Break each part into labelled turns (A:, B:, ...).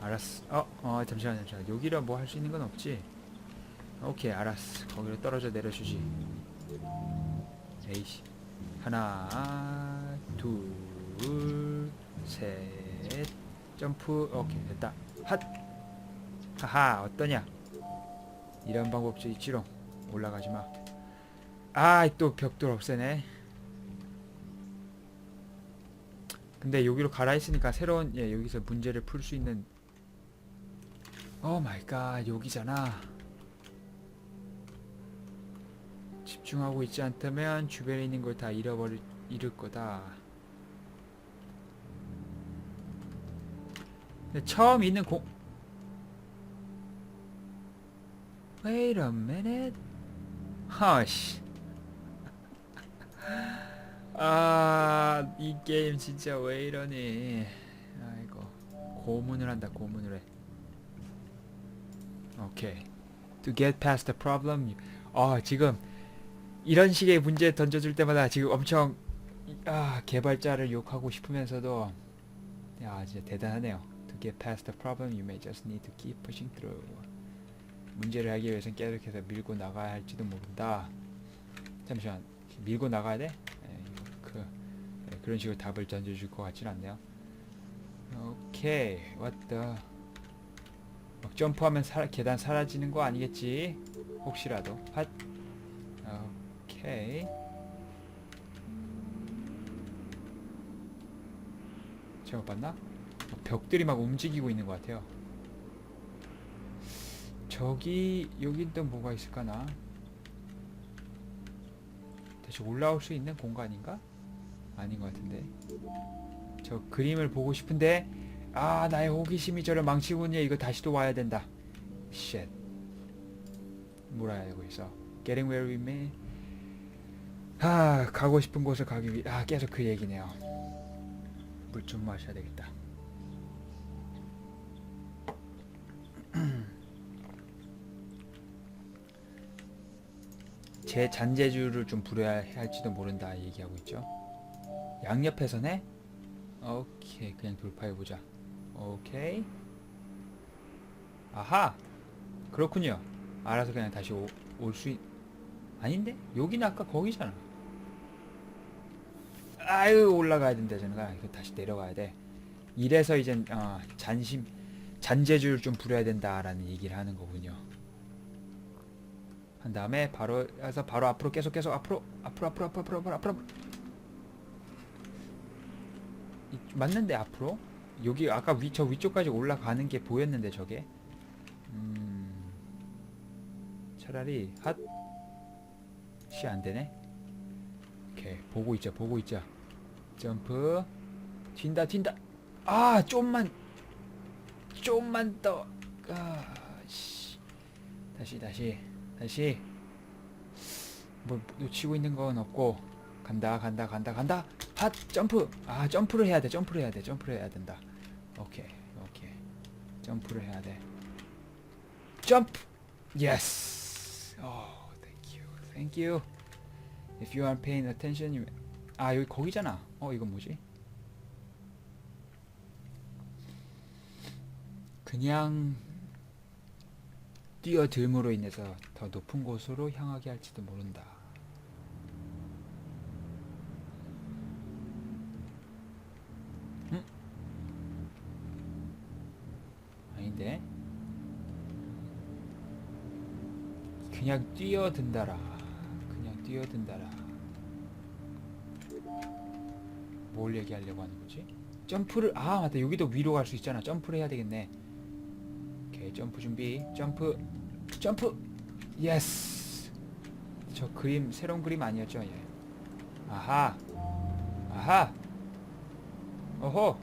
A: 알았어. 어, 어, 잠시만, 잠시만. 여기라 뭐 할 수 있는 건 없지? 오케이, 알았어. 거기로 떨어져 내려주지. 에이씨. 하나, 둘, 셋. 점프. 오케이, 됐다. 핫! 하하, 어떠냐? 이런 방법도 있지롱. 올라가지 마. 아, 또 벽돌 없애네. 근데 여기로 갈아 있으니까 새로운 예, 여기서 문제를 풀 수 있는 오 마이 갓 여기잖아 집중하고 있지 않다면 주변에 있는 걸 다 잃어버릴 잃을 거다 처음 있는 공 Wait a minute 허씨 아, 이 게임 진짜 왜 이러니? 아이고, 고문을 한다, 고문을 해. 오케이. To get past the problem. 아, 지금 이런 식의 문제 던져줄 때마다 지금 엄청 아, 개발자를 욕하고 싶으면서도 야, 진짜 대단하네요. To get past the problem, you may just need to keep pushing through. 문제를 하기 위해서는 계속해서 밀고 나가야 할지도 모른다. 잠시만, 밀고 나가야 돼? 그 네, 그런 식으로 답을 던져줄 것 같진 않네요. 오케이, 왔다. 막 점프하면 사, 계단 사라지는 거 아니겠지? 혹시라도. 핫. 오케이. 잘못 봤나? 막 벽들이 막 움직이고 있는 것 같아요. 저기 여기 또 뭐가 있을까나? 다시 올라올 수 있는 공간인가? 아닌 것 같은데 저 그림을 보고 싶은데 아 나의 호기심이 저를 있네 이거 다시 또 와야 된다. 쉣 뭐라 알고 있어? Getting where we may. 아 가고 싶은 곳을 가기 위해 아 계속 그 얘기네요. 물 좀 마셔야 되겠다. 제 잔재주를 좀 부려야 할지도 모른다 얘기하고 있죠? 양옆에서네? 오케이. 그냥 돌파해보자 오케이. 아하! 그렇군요. 알아서 그냥 다시 올 수 있... 아닌데? 여기는 아까 거기잖아. 아유 올라가야 된다 저는가. 이거 다시 내려가야 돼. 이래서 이젠 어, 잔심 잔재주를 좀 부려야 된다라는 얘기를 하는 거군요. 한 다음에 바로 해서 바로 앞으로 계속 계속 앞으로 앞으로 앞으로 앞으로 앞으로 앞으로 앞으로. 이- 맞는데 앞으로 여기 아까 위 저 위쪽까지 올라가는 게 보였는데 저게? 음 차라리 핫시 안되네. 오케이 보고 있자 보고 있자. 점프. 튄다 튄다. 아 좀만. 좀만 더. 아 씨. 다시 다시 다시. 뭐 놓치고 있는 건 없고. 간다 간다 간다 간다. 핫 점프. 아 점프를 해야 돼 점프를 해야 돼 점프를 해야 된다 오케이 오케이. 점프를 해야 돼. 점프! 예스 오 땡큐 땡큐 if you aren't paying attention you... 아 여기 거기잖아. 어 이건 뭐지? 그냥 뛰어들므로 인해서 더 높은 곳으로 향하게 할지도 모른다. 그냥 뛰어든다라. 그냥 뛰어든다라. 뭘 얘기하려고 하는 거지? 점프를 아 맞다. 여기도 위로 갈 수 있잖아. 점프를 해야 되겠네. 오케이 점프 준비. 점프. 점프. 예스. 저 그림 새로운 그림 아니었죠? 예. 아하. 아하. 오호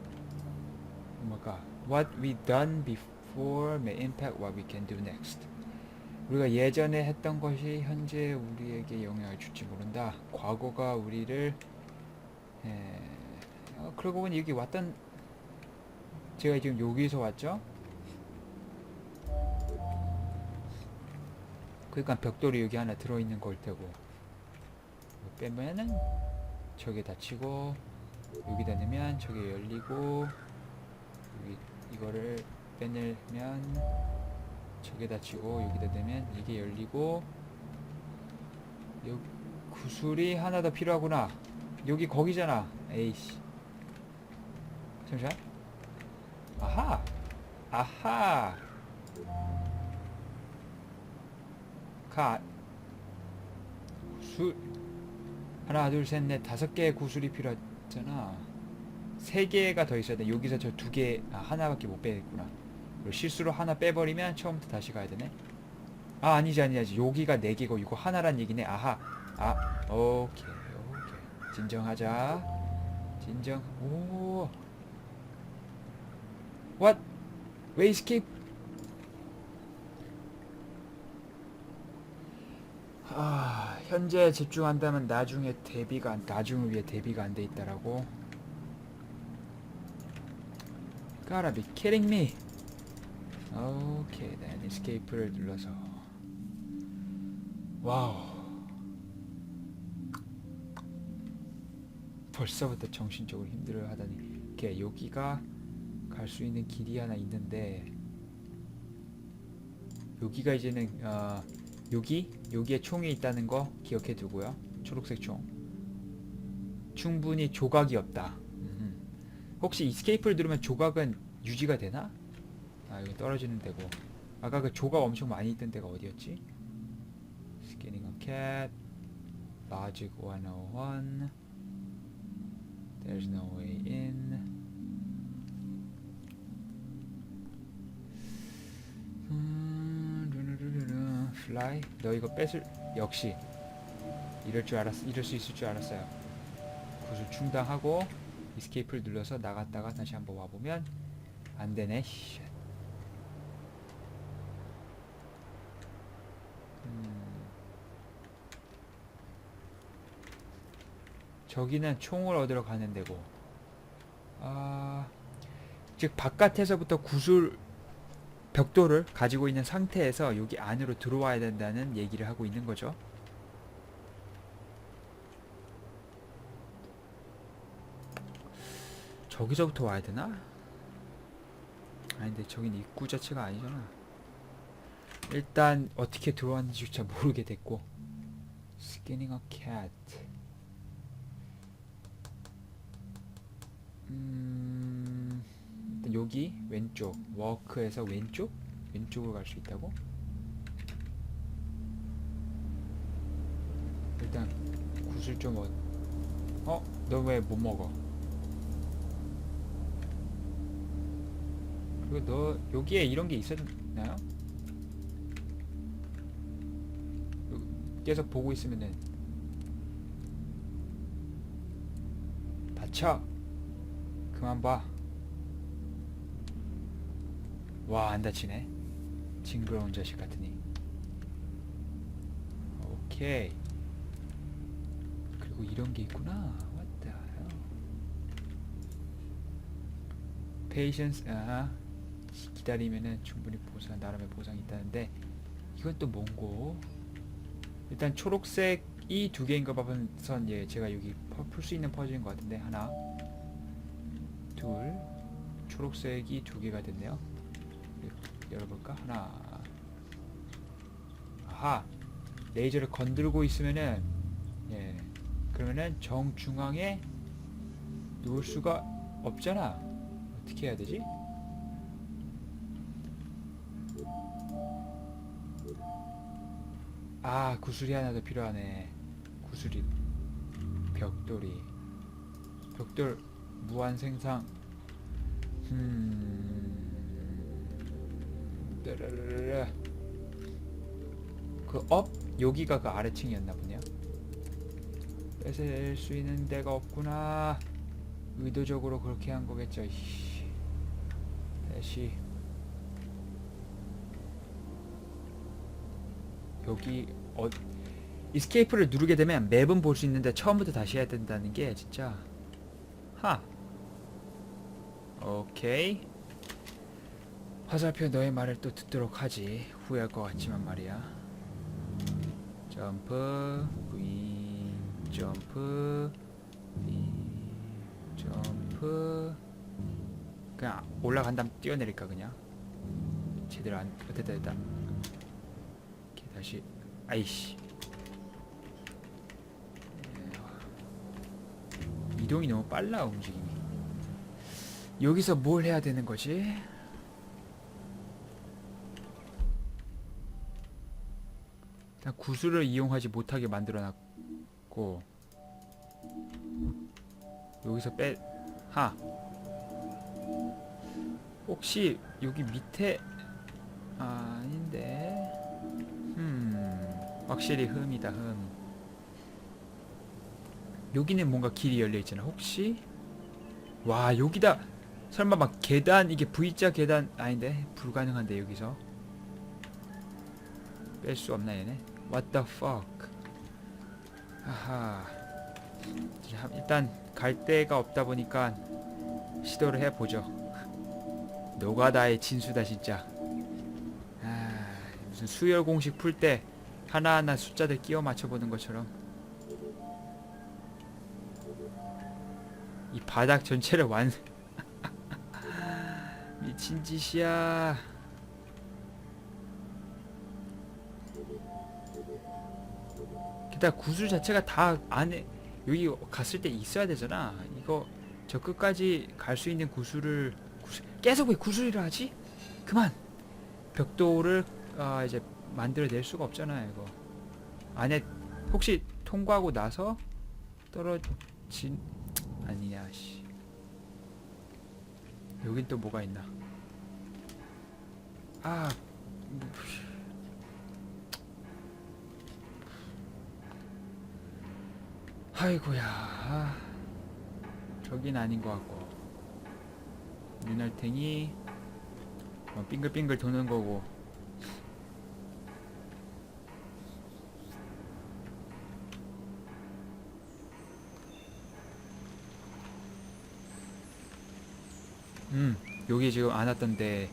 A: 뭐가 what we done before may impact what we can do next 우리가 예전에 했던 것이 현재 우리에게 영향을 줄지 모른다. 과거가 우리를 에, 어, 그러고 보니 여기 왔던 제가 지금 여기서 왔죠? 그러니까 벽돌이 여기 하나 들어있는 걸 테고 빼면은 저게 닫히고 여기다 넣으면 저게 열리고 여기 이거를 빼내면 저기다 치고 여기다 대면 이게 열리고 요 구슬이 하나 더 필요하구나. 여기 거기잖아. 에이씨. 잠시만. 아하! 아하! 가. 구슬. 하나 둘 셋 넷 다섯 개의 구슬이 필요하잖아. 세 개가 더 있어야 돼. 여기서 저 두개 아, 하나밖에 못 빼겠구나 실수로 하나 빼버리면 처음부터 다시 가야 되네. 아 아니지 아니지. 여기가 네 개고 이거 하나란 얘기네. 아하. 아 오케이 오케이. 진정하자. 진정. 오. What? 왜 escape? 아 현재 집중한다면 나중에 대비가 안- 나중을 위해 대비가 안 돼 있다라고? Gotta be kidding me 오케이 then escape를 눌러서. 와우. 벌써부터 정신적으로 힘들어 하다니. 이렇게 여기가 갈 수 있는 길이 하나 있는데 여기가 이제는 어, 여기? 여기에 총이 있다는 거 기억해 두고요. 초록색 총. 충분히 조각이 없다. 혹시 이스케이프를 누르면 조각은 유지가 되나? 아 여기 떨어지는 데고. 아까 그 조각 엄청 많이 있던 데가 어디였지? 스캐닝 어 cat logic 101 there's no way in. 음, 루루루루루. fly. 너 이거 뺏을 역시. 이럴 줄 알았 이럴 수 있을 줄 알았어요. 구슬 충당하고 이스케이프를 눌러서 나갔다가 다시 한번 와보면 안 되네 저기는 총을 얻으러 가는 데고 아, 즉 바깥에서부터 구슬 벽돌을 가지고 있는 상태에서 여기 안으로 들어와야 된다는 얘기를 하고 있는 거죠. 저기서부터 와야 되나? 아니 근데 저긴 입구 자체가 아니잖아. 일단 어떻게 들어왔는지조차 모르게 됐고 스캐닝 어 cat 음... 일단 여기 왼쪽 워크에서 왼쪽? 왼쪽으로 갈 수 있다고? 일단 구슬 좀 얻... 어? 너 왜 못 먹어? 그리고 너 여기에 이런 게 있었나요? 요- 계속 보고 있으면은 다쳐 그만 봐. 와, 안 다치네. 징그러운 자식 같으니. 오케이. 그리고 이런 게 있구나. Hell? Patience. 아, 기다리면은 충분히 보상, 나름의 보상이 있다는데 이건 또 뭔고? 일단 초록색 이 두 개인 거 봐선 예, 제가 여기 풀 수 있는 퍼즐인 것 같은데 하나, 둘, 초록색이 두 개가 됐네요. 여- 열어볼까? 하나. 아하. 레이저를 건들고 있으면은 예. 그러면은 정중앙에 놓을 수가 없잖아. 어떻게 해야 되지? 아, 구슬이 하나 더 필요하네. 구슬이 벽돌이 벽돌 무한 생상 음... 따라라라. 그 업? 여기가 그 아래층이었나 보네요 뺏을 수 있는 데가 없구나 의도적으로 그렇게 한 거겠죠. 다시 여기 어 이스케이프를 누르게 되면 맵은 볼 수 있는데 처음부터 다시 해야 된다는 게 진짜 하 오케이. 화살표 너의 말을 또 듣도록 하지. 후회할 것 같지만 말이야. 점프. 위. 점프. 위. 점프. 그냥 올라간 다음 뛰어내릴까 그냥? 제대로 안 어, 됐다 됐다 이렇게 다시. 아이씨. 예. 이동이 너무 빨라 움직임이 여기서 뭘 해야 되는 거지? 일단 구슬을 이용하지 못하게 만들어놨고 여기서 빼 하. 혹시 여기 밑에 아, 아닌데. 음. 확실히 흠이다. 흠. 여기는 뭔가 길이 열려 있잖아. 혹시 와, 여기다 설마 막 계단 이게 V자 계단 아닌데. 불가능한데 여기서. 뺄 수 없나 얘네? What the fuck? 자, 일단 갈 데가 없다 보니까 시도를 해보죠. 노가다의 진수다 진짜. 아, 무슨 수열 공식 풀 때 하나하나 숫자들 끼워 맞춰보는 것처럼 이 바닥 전체를 완 미친 짓이야. 게다가 구슬 자체가 다 안에 여기 갔을 때 있어야 되잖아. 이거 저 끝까지 갈 수 있는 구슬을 구슬, 계속 왜 구슬이라 하지? 그만. 벽돌을 아 이제 만들어낼 수가 없잖아요. 이거 안에 혹시 통과하고 나서 떨어진 아니야 씨. 여긴 또 뭐가 있나? 아. 뭐, 아이고야. 아, 저긴 아닌 것 같고. 눈알탱이 어, 빙글빙글 도는 거고. 음, 여기 지금 안 왔던데.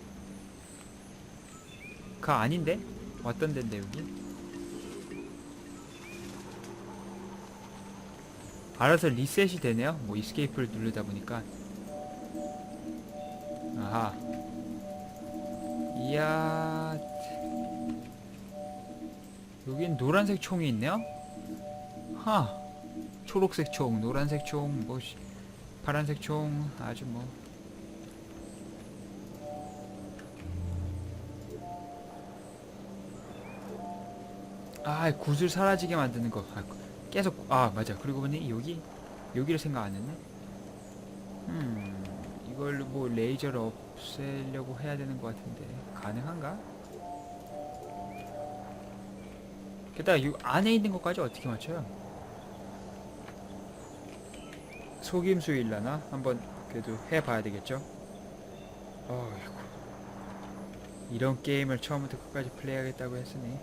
A: 그 아닌데? 왔던 데인데 여기? 알아서 리셋이 되네요. 뭐 이스케이프를 누르다 보니까. 아하. 이야. 여긴 노란색 총이 있네요. 하. 초록색 총, 노란색 총, 뭐 씨, 파란색 총 아주 뭐. 아, 구슬 사라지게 만드는 거. 아, 계속 아 맞아 그리고 보니 여기 여기를 생각 안 했네 음 이걸로 뭐 레이저를 없애려고 해야 되는 것 같은데 가능한가? 게다가 이 안에 있는 것까지 어떻게 맞춰요? 속임수 일라나 한번 그래도 해봐야 되겠죠? 어이구 이런 게임을 처음부터 끝까지 플레이하겠다고 했으니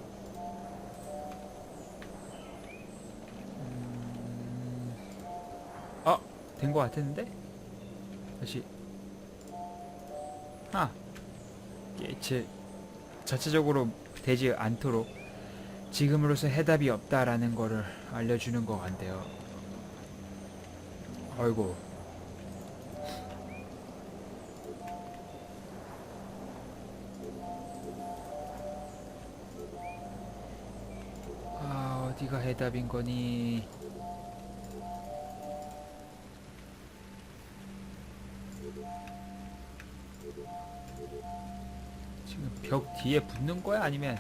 A: 된 것 같았는데 다시 아 제 자체적으로 되지 않도록 지금으로서 해답이 없다라는 거를 알려주는 것 같네요. 아이고 아 어디가 해답인 거니? 뒤에 붙는 거야? 아니면